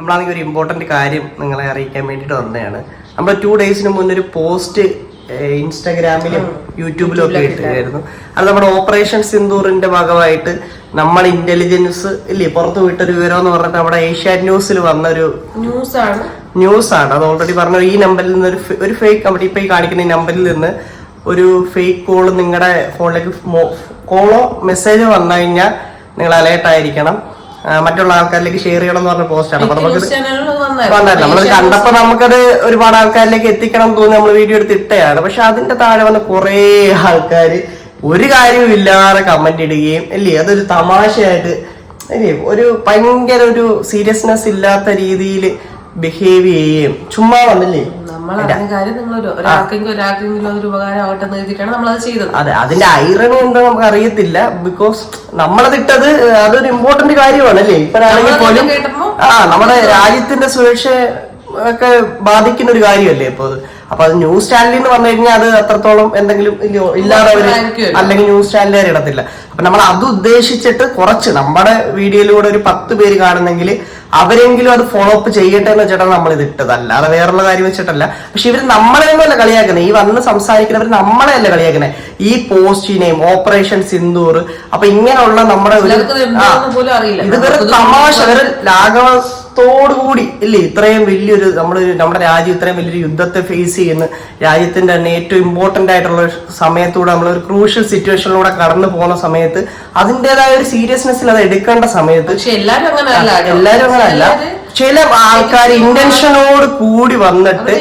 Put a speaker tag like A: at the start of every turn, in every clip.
A: നമ്മളാണെങ്കിൽ ഒരു ഇമ്പോർട്ടന്റ് കാര്യം നിങ്ങളെ അറിയിക്കാൻ വേണ്ടിയിട്ട് വന്നതാണ്. നമ്മൾ ടു ഡേയ്സിന് മുന്നേ ഒരു പോസ്റ്റ് ഇൻസ്റ്റാഗ്രാമിലും യൂട്യൂബിലും ഒക്കെ ഇട്ടായിരുന്നു അത് നമ്മുടെ ഓപ്പറേഷൻ സിന്ദൂറിന്റെ ഭാഗമായിട്ട് നമ്മൾ ഇന്റലിജൻസ് ഇല്ലേ പുറത്തു വിട്ടൊരു വിവരം എന്ന് പറഞ്ഞിട്ട് നമ്മുടെ ഏഷ്യാറ്റ് ന്യൂസിൽ വന്ന ഒരു
B: ന്യൂസ് ആണ്
A: ന്യൂസ് ആണ് അത് ഓൾറെഡി പറഞ്ഞ ഈ നമ്പറിൽ നിന്ന് ഒരു ഒരു ഫേക്ക് കമ്പനി ഇപ്പൊ ഈ കാണിക്കുന്ന ഈ നമ്പറിൽ നിന്ന് ഒരു ഫേക്ക് കോൾ നിങ്ങളുടെ ഫോണിലേക്ക് കോളോ മെസ്സേജോ വന്നു കഴിഞ്ഞാൽ നിങ്ങൾ അലേർട്ട് ആയിരിക്കണം. മറ്റുള്ള ആൾക്കാരിലേക്ക് ഷെയർ ചെയ്യണം എന്ന് പറഞ്ഞ പോസ്റ്റാണ് ആണ്. അപ്പൊ നമുക്ക് വന്നായിരുന്നു. നമ്മൾ കണ്ടപ്പോ നമുക്കത് ഒരുപാട് ആൾക്കാരിലേക്ക് എത്തിക്കണം എന്ന് തോന്നി നമ്മൾ വീഡിയോ എടുത്ത് ഇട്ടയാണ്. പക്ഷെ അതിന്റെ താഴെ വന്ന കുറെ ആൾക്കാര് ഒരു കാര്യവും ഇല്ലാതെ കമന്റ് ഇടുകയും അല്ലേ അതൊരു തമാശയായിട്ട് അല്ലേ ഒരു ഭയങ്കര ഒരു സീരിയസ്നെസ് ഇല്ലാത്ത രീതിയിൽ ബിഹേവ് ചെയ്യുകയും ചുമ്മാ വന്നില്ലേ?
B: നമ്മൾ അറിഞ്ഞ കാര്യം നിങ്ങൾ ഒരു ഒരാൾക്കെങ്കിലും ഒരാൾക്കെങ്കിലും അതൊരു ഉപകാരം ആവട്ടെ എന്ന് എഴുതിയിട്ടാണ് നമ്മൾ അത് ചെയ്തത്.
A: അതെ അതിന്റെ ഐറണി എന്താ നമുക്ക് അറിയത്തില്ല ബിക്കോസ് നമ്മളതിട്ടത് അതൊരു ഇമ്പോർട്ടന്റ് കാര്യമാണ് അല്ലേ ഇപ്പോഴാണെങ്കിൽ പോലും ആ നമ്മുടെ രാജ്യത്തിന്റെ സുരക്ഷ ഒക്കെ ബാധിക്കുന്ന ഒരു കാര്യമല്ലേ ഇപ്പൊ അത്? അപ്പൊ അത് ന്യൂസ് ചാനലിൽ നിന്ന് പറഞ്ഞു കഴിഞ്ഞാൽ അത് അത്രത്തോളം എന്തെങ്കിലും ഇല്ലാതെ അല്ലെങ്കിൽ ന്യൂസ് ചാനലുകാർ ഇടത്തില്ല. അപ്പൊ നമ്മൾ അത് ഉദ്ദേശിച്ചിട്ട് കുറച്ച് നമ്മുടെ വീഡിയോയിലൂടെ ഒരു പത്ത് പേര് കാണുന്നെങ്കിൽ അവരെങ്കിലും അത് ഫോളോ അപ്പ് ചെയ്യട്ടെ എന്ന് വെച്ചിട്ടാണ് നമ്മൾ ഇത് ഇട്ടത്. അല്ലാതെ വേറുള്ള കാര്യം വെച്ചിട്ടല്ല. പക്ഷെ ഇവർ നമ്മളെ ഒന്നുമല്ല കളിയാക്കുന്നത് ഈ വന്ന് സംസാരിക്കുന്നവർ നമ്മളെ അല്ല കളിയാക്കുന്നത് ഈ പോസ്റ്റിനെയും ഓപ്പറേഷൻ സിന്ദൂർ അപ്പൊ ഇങ്ങനെയുള്ള നമ്മുടെ ഒരു
B: ഇത്
A: വെറും തമാശ. വെറും ലാഘവത്തോടു കൂടി ഇല്ലേ ഇത്രയും വലിയൊരു നമ്മൾ നമ്മുടെ രാജ്യം ഇത്രയും വലിയൊരു യുദ്ധത്തെ ഫേസ് ചെയ്യുന്ന രാജ്യത്തിന്റെ തന്നെ ഏറ്റവും ഇമ്പോർട്ടന്റ് ആയിട്ടുള്ള സമയത്തൂടെ നമ്മൾ ഒരു ക്രൂഷ്യൽ സിറ്റുവേഷനിലൂടെ കടന്നു പോകുന്ന സമയത്ത് അതിന്റെതായ ഒരു സീരിയസ്നെസ്സിൽ അത് എടുക്കേണ്ട സമയത്ത്
B: എല്ലാവരും അങ്ങനെ അല്ല
A: അങ്ങനെ അല്ല ചില ആൾക്കാർ ഇന്റൻഷനോട് കൂടി വന്നിട്ട്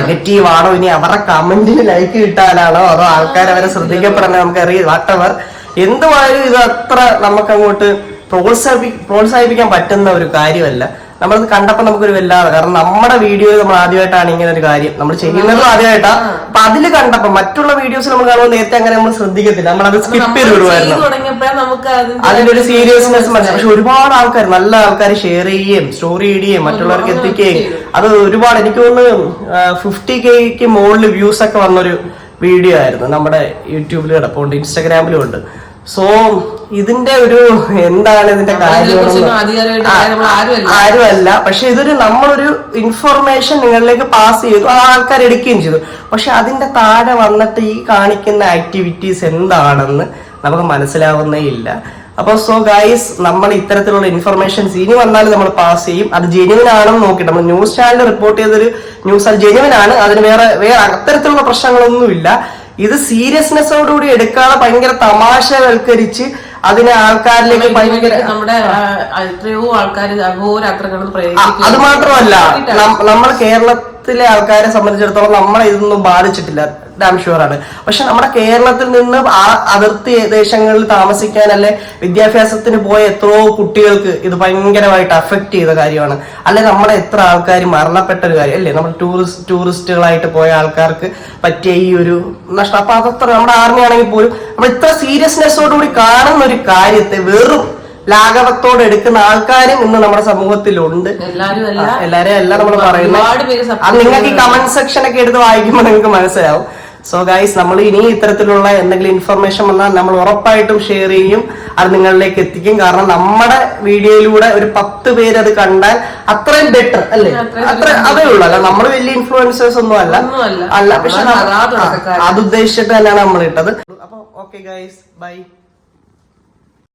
B: നെഗറ്റീവ് ആണ്.
A: ഇനി അവരുടെ കമന്റിന് ലൈക്ക് കിട്ടാനാണോ? അതോ ആൾക്കാർ അവരെ ശ്രദ്ധിക്കപ്പെടാനോ നമുക്ക് അറിയാം വാട്ടവർ എന്തുമായാലും ഇത് അത്ര നമുക്ക് അങ്ങോട്ട് പ്രോത്സാഹി പ്രോത്സാഹിപ്പിക്കാൻ പറ്റുന്ന ഒരു കാര്യമല്ല. നമ്മളത് കണ്ടപ്പോൾ നമുക്കൊരു വല്ലാതെ കാരണം നമ്മുടെ വീഡിയോയിൽ നമ്മൾ ആദ്യമായിട്ടാണ് ഇങ്ങനെ ഒരു കാര്യം. നമ്മൾ ചെയ്യുന്നതും ആദ്യമായിട്ടാ. അപ്പൊ അതിൽ കണ്ടപ്പോ മറ്റുള്ള വീഡിയോസ് നമ്മൾ കാണുമ്പോൾ നേരത്തെ അങ്ങനെ നമ്മൾ ശ്രദ്ധിക്കത്തില്ല. നമ്മൾ അത് സ്കിപ്പ് ചെയ്ത് വിടുമായിരുന്നു
B: നമുക്ക് അതിന്റെ
A: സീരിയസ്നെസ് മനസ്സിലായി. പക്ഷെ ഒരുപാട് ആൾക്കാർ നല്ല ആൾക്കാർ ഷെയർ ചെയ്യുകയും സ്റ്റോറി ഇടുകയും മറ്റുള്ളവർക്ക് എത്തിക്കുകയും അത് ഒരുപാട് എനിക്ക് തോന്നുന്നു ഫിഫ്റ്റി കെക്ക് മുകളിൽ വ്യൂസ് ഒക്കെ വന്നൊരു വീഡിയോ ആയിരുന്നു. നമ്മുടെ യൂട്യൂബിൽ കിടപ്പുണ്ട് ഇൻസ്റ്റാഗ്രാമിലും ഉണ്ട്. സോ ഇതിന്റെ ഒരു എന്താണ് ഇതിന്റെ കാര്യം
B: ആരുമല്ല.
A: പക്ഷെ ഇതൊരു നമ്മളൊരു ഇൻഫർമേഷൻ നിങ്ങളിലേക്ക് പാസ് ചെയ്തു. ആ ആൾക്കാർ എടുക്കുകയും ചെയ്തു. പക്ഷെ അതിന്റെ താഴെ വന്നിട്ട് ഈ കാണിക്കുന്ന ആക്ടിവിറ്റീസ് എന്താണെന്ന് നമുക്ക് മനസ്സിലാവുന്നേ ഇല്ല. അപ്പൊ സോ ഗൈസ് നമ്മൾ ഇത്തരത്തിലുള്ള ഇൻഫർമേഷൻസ് ഇനി വന്നാലും നമ്മൾ പാസ് ചെയ്യും. അത് ജെനുവിൻ ആണെന്ന് നോക്കിയിട്ട് നമ്മൾ ന്യൂസ് ചാനൽ റിപ്പോർട്ട് ചെയ്തൊരു ന്യൂസ് അത് ജെനുവിൻ ആണ്. അതിന് വേറെ വേറെ അത്തരത്തിലുള്ള പ്രശ്നങ്ങളൊന്നുമില്ല. ഇത് സീരിയസ്നെസ്സോടുകൂടി എടുക്കാതെ ഭയങ്കര തമാശവൽക്കരിച്ച് അതിനെ ആൾക്കാരിലേക്ക് ഭയങ്കര
B: നമ്മുടെ എത്രയോ ആൾക്കാർ അഹോരാത്രങ്ങൾ
A: അത് മാത്രമല്ല നമ്മൾ നമ്മൾ കേരളത്തിലെ ആൾക്കാരെ സംബന്ധിച്ചിടത്തോളം നമ്മളെ ഇതൊന്നും ബാധിച്ചിട്ടില്ല ഡാം ഷുവർ ആണ്. പക്ഷെ നമ്മുടെ കേരളത്തിൽ നിന്ന് ആ അതിർത്തി ദേശങ്ങളിൽ താമസിക്കാൻ അല്ലെ വിദ്യാഭ്യാസത്തിന് പോയ എത്രയോ കുട്ടികൾക്ക് ഇത് ഭയങ്കരമായിട്ട് അഫക്ട് ചെയ്ത കാര്യമാണ്. അല്ലെ നമ്മളെ എത്ര ആൾക്കാർ മരണപ്പെട്ട ഒരു കാര്യം അല്ലേ? നമ്മൾ ടൂറിസ്റ്റ് ടൂറിസ്റ്റുകളായിട്ട് പോയ ആൾക്കാർക്ക് പറ്റിയ ഈ ഒരു നഷ്ടം. അപ്പൊ അതത്ര നമ്മുടെ ആർമി ആണെങ്കിൽ പോലും നമ്മൾ ഇത്ര സീരിയസ്നെസ്സോടുകൂടി കാണുന്ന ഒരു കാര്യത്തെ വെറും ലാഘവത്തോടെ എടുക്കുന്ന ആൾക്കാരും ഇന്ന് നമ്മുടെ സമൂഹത്തിലുണ്ട്.
B: എല്ലാരും അല്ല.
A: നമ്മൾ പറയുന്നത്. അത് നിങ്ങൾക്ക് ഈ കമന്റ് സെക്ഷൻ ഒക്കെ എടുത്ത് വായിക്കുമ്പോൾ നിങ്ങൾക്ക് മനസ്സിലാവും. സോ ഗൈസ് നമ്മൾ ഇനി ഇത്തരത്തിലുള്ള എന്തെങ്കിലും ഇൻഫർമേഷൻ വന്നാൽ നമ്മൾ ഉറപ്പായിട്ടും ഷെയർ ചെയ്യും. അത് നിങ്ങളിലേക്ക് എത്തിക്കും. കാരണം നമ്മുടെ വീഡിയോയിലൂടെ ഒരു പത്ത് പേര് അത് കണ്ടാൽ അത്രയും ബെറ്റർ അല്ലേ? അത്ര അതേ ഉള്ളൂ. അല്ല നമ്മൾ വലിയ ഇൻഫ്ലുവൻസേഴ്സ് ഒന്നും അല്ല. അല്ല പക്ഷെ അത് ഉദ്ദേശിച്ചിട്ട് തന്നെയാണ് നമ്മൾ ഇട്ടത്. അപ്പൊ ഓക്കെ ഗൈസ് ബൈ